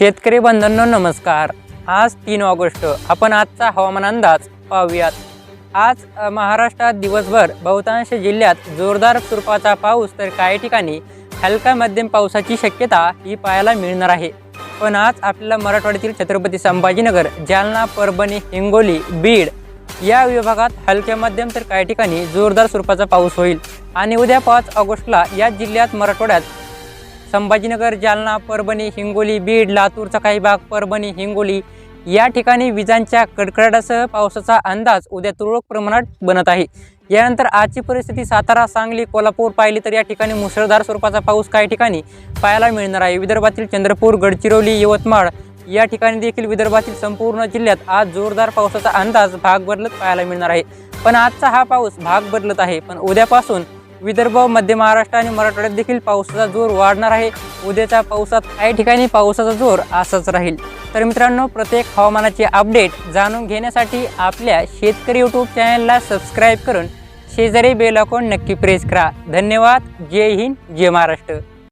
शेतकरी बंधूंनो नमस्कार. आज तीन ऑगस्ट. आपण आजचा हवामान अंदाज पाहूयात. आज महाराष्ट्रात दिवसभर बहुतांश जिल्ह्यात जोरदार स्वरूपाचा पाऊस तर काही ठिकाणी हलका मध्यम पावसाची शक्यता ही पाहायला मिळणार आहे. पण आज आपल्याला मराठवाड्यातील छत्रपती संभाजीनगर जालना परभणी हिंगोली बीड या विभागात हलक्या मध्यम तर काही ठिकाणी जोरदार स्वरूपाचा पाऊस होईल. आणि उद्या पाच ऑगस्टला या जिल्ह्यात मराठवाड्यात संभाजीनगर जालना परभणी हिंगोली बीड लातूरचा काही भाग परभणी हिंगोली या ठिकाणी विजांच्या कडकडाटासह पावसाचा अंदाज उद्या तुरळक प्रमाणात बनत आहे. यानंतर आजची परिस्थिती सातारा सांगली कोल्हापूर पाहिली तर या ठिकाणी मुसळधार स्वरूपाचा पाऊस काही ठिकाणी पाहायला मिळणार आहे. विदर्भातील चंद्रपूर गडचिरोली यवतमाळ या ठिकाणी देखील विदर्भातील संपूर्ण जिल्ह्यात आज जोरदार पावसाचा अंदाज भाग बदलत पाहायला मिळणार आहे. पण आजचा हा पाऊस भाग बदलत आहे. पण उद्यापासून विदर्भ मध्य महाराष्ट्र आणि मराठवाड्यात देखील पावसाचा जोर वाढणार आहे. उद्याच्या पावसात काही ठिकाणी पावसाचा जोर असाच राहील. तर मित्रांनो प्रत्येक हवामानाचे अपडेट जाणून घेण्यासाठी आपल्या शेतकरी यूट्यूब चॅनलला सबस्क्राईब करून शेजारी बेल आयकॉन नक्की प्रेस करा. धन्यवाद. जय हिंद जय महाराष्ट्र.